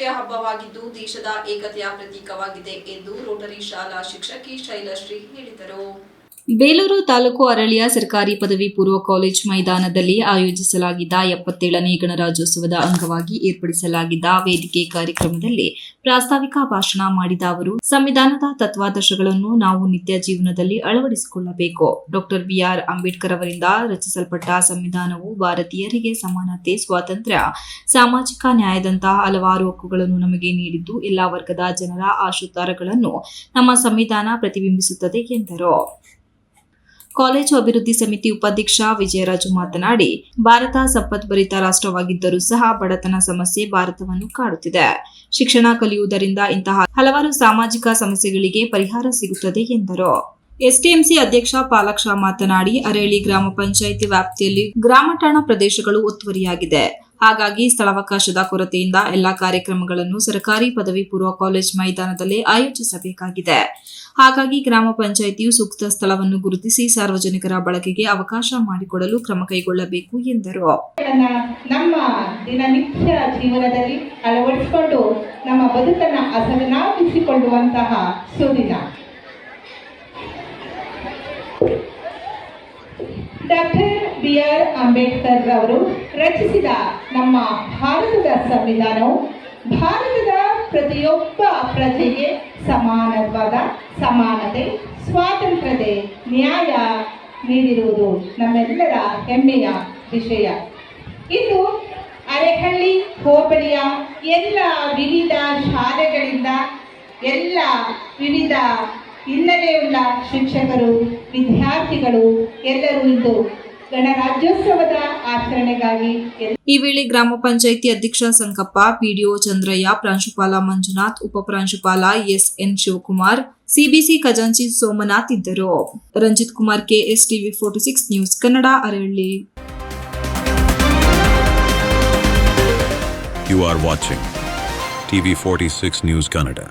ರಾಷ್ಟ್ರೀಯ ಹಬ್ಬವಾಗಿದ್ದು ದೇಶದ ಏಕತೆಯ ಪ್ರತೀಕವಾಗಿದೆ ಎಂದು ರೋಟರಿ ಶಾಲಾ ಶಿಕ್ಷಕಿ ಶೈಲಶ್ರೀ ಹೇಳಿದರು. ಬೇಲೂರು ತಾಲೂಕು ಅರಳಿಯ ಸರ್ಕಾರಿ ಪದವಿ ಪೂರ್ವ ಕಾಲೇಜ್ ಮೈದಾನದಲ್ಲಿ ಆಯೋಜಿಸಲಾಗಿದ್ದ ಎಪ್ಪತ್ತೇಳನೇ ಗಣರಾಜ್ಯೋತ್ಸವದ ಅಂಗವಾಗಿ ಏರ್ಪಡಿಸಲಾಗಿದ್ದ ವೇದಿಕೆ ಕಾರ್ಯಕ್ರಮದಲ್ಲಿ ಪ್ರಾಸ್ತಾವಿಕ ಭಾಷಣ ಮಾಡಿದ ಅವರು, ಸಂವಿಧಾನದ ತತ್ವಾದರ್ಶಗಳನ್ನು ನಾವು ನಿತ್ಯ ಜೀವನದಲ್ಲಿ ಅಳವಡಿಸಿಕೊಳ್ಳಬೇಕು. ಡಾಕ್ಟರ್ ಬಿಆರ್ ಅಂಬೇಡ್ಕರ್ ಅವರಿಂದ ರಚಿಸಲ್ಪಟ್ಟ ಸಂವಿಧಾನವು ಭಾರತೀಯರಿಗೆ ಸಮಾನತೆ, ಸ್ವಾತಂತ್ರ್ಯ, ಸಾಮಾಜಿಕ ನ್ಯಾಯದಂತಹ ಹಲವಾರು ಹಕ್ಕುಗಳನ್ನು ನಮಗೆ ನೀಡಿದ್ದು ಎಲ್ಲಾ ವರ್ಗದ ಜನರ ಆಶೋತ್ತಾರಗಳನ್ನು ನಮ್ಮ ಸಂವಿಧಾನ ಪ್ರತಿಬಿಂಬಿಸುತ್ತದೆ ಎಂದರು. ಕಾಲೇಜು ಅಭಿವೃದ್ಧಿ ಸಮಿತಿ ಉಪಾಧ್ಯಕ್ಷ ವಿಜಯರಾಜು ಮಾತನಾಡಿ, ಭಾರತ ಸಂಪತ್ಭರಿತ ರಾಷ್ಟ್ರವಾಗಿದ್ದರೂ ಸಹ ಬಡತನ ಸಮಸ್ಯೆ ಭಾರತವನ್ನು ಕಾಡುತ್ತಿದೆ. ಶಿಕ್ಷಣ ಕಲಿಯುವುದರಿಂದ ಇಂತಹ ಹಲವಾರು ಸಾಮಾಜಿಕ ಸಮಸ್ಯೆಗಳಿಗೆ ಪರಿಹಾರ ಸಿಗುತ್ತದೆ ಎಂದರು. ಎಸ್ಟಿಎಂಸಿ ಅಧ್ಯಕ್ಷ ಪಾಲಕ್ಷ ಮಾತನಾಡಿ ಅರೇಳಿ ಗ್ರಾಮ ಪಂಚಾಯಿತಿ ವ್ಯಾಪ್ತಿಯಲ್ಲಿ ಗ್ರಾಮ ಠಾಣ ಪ್ರದೇಶಗಳು ಒತ್ತುವರಿಯಾಗಿದೆ. ಹಾಗಾಗಿ ಸ್ಥಳಾವಕಾಶದ ಕೊರತೆಯಿಂದ ಎಲ್ಲಾ ಕಾರ್ಯಕ್ರಮಗಳನ್ನು ಸರ್ಕಾರಿ ಪದವಿ ಪೂರ್ವ ಕಾಲೇಜ್ ಮೈದಾನದಲ್ಲಿ ಆಯೋಜಿಸಬೇಕಾಗಿದೆ. ಹಾಗಾಗಿ ಗ್ರಾಮ ಪಂಚಾಯಿತಿಯು ಸೂಕ್ತ ಸ್ಥಳವನ್ನು ಗುರುತಿಸಿ ಸಾರ್ವಜನಿಕರ ಬಳಕೆಗೆ ಅವಕಾಶ ಮಾಡಿಕೊಡಲು ಕ್ರಮ ಕೈಗೊಳ್ಳಬೇಕು ಎಂದರು. ನಮ್ಮ ದಿನನಿತ್ಯ ಜೀವನದಲ್ಲಿ ಅಳವಡಿಸಿಕೊಂಡು ನಮ್ಮ ಬದುಕನ್ನು ಸುದಿನ. ಡಾಕ್ಟರ್ ಬಿ ಆರ್ ಅಂಬೇಡ್ಕರ್ ಅವರು ರಚಿಸಿದ ನಮ್ಮ ಭಾರತದ ಸಂವಿಧಾನವು ಭಾರತದ ಪ್ರತಿಯೊಬ್ಬ ಪ್ರಜೆಗೆ ಸಮಾನವಾದ ಸಮಾನತೆ, ಸ್ವಾತಂತ್ರ್ಯತೆ, ನ್ಯಾಯ ನೀಡಿರುವುದು ನಮ್ಮೆಲ್ಲರ ಹೆಮ್ಮೆಯ ವಿಷಯ. ಇಂದು ಅರೆಹಳ್ಳಿ, ಹೋಬಳಿಯ ಎಲ್ಲ ವಿವಿಧ ಶಾಲೆಗಳಿಂದ ಎಲ್ಲ ವಿವಿಧ ಹಿನ್ನೆಲೆಯುಳ್ಳ ಶಿಕ್ಷಕರು ವಿದ್ಯಾರ್ಥಿಗಳು ಎಲ್ಲರೂ ಇಂದು ಗಣರಾಜ್ಯೋತ್ಸವದ ಆಚರಣೆಗಾಗಿ ಈ ವೇಳೆ ಗ್ರಾಮ ಪಂಚಾಯಿತಿ ಅಧ್ಯಕ್ಷ ಸಂಕಪ್ಪ ಪಿಡಿಒ ಚಂದ್ರಯ್ಯ ಪ್ರಾಂಶುಪಾಲ ಮಂಜುನಾಥ್ ಉಪ ಪ್ರಾಂಶುಪಾಲ ಎಸ್ಎನ್ ಶಿವಕುಮಾರ್ ಸಿಬಿಸಿ ಖಜಾಂಚಿ ಸೋಮನಾಥ್ ಇದ್ದರು Ranjith Kumar KS TV forty six news Kannada Aralli You are watching TV46 News Kannada.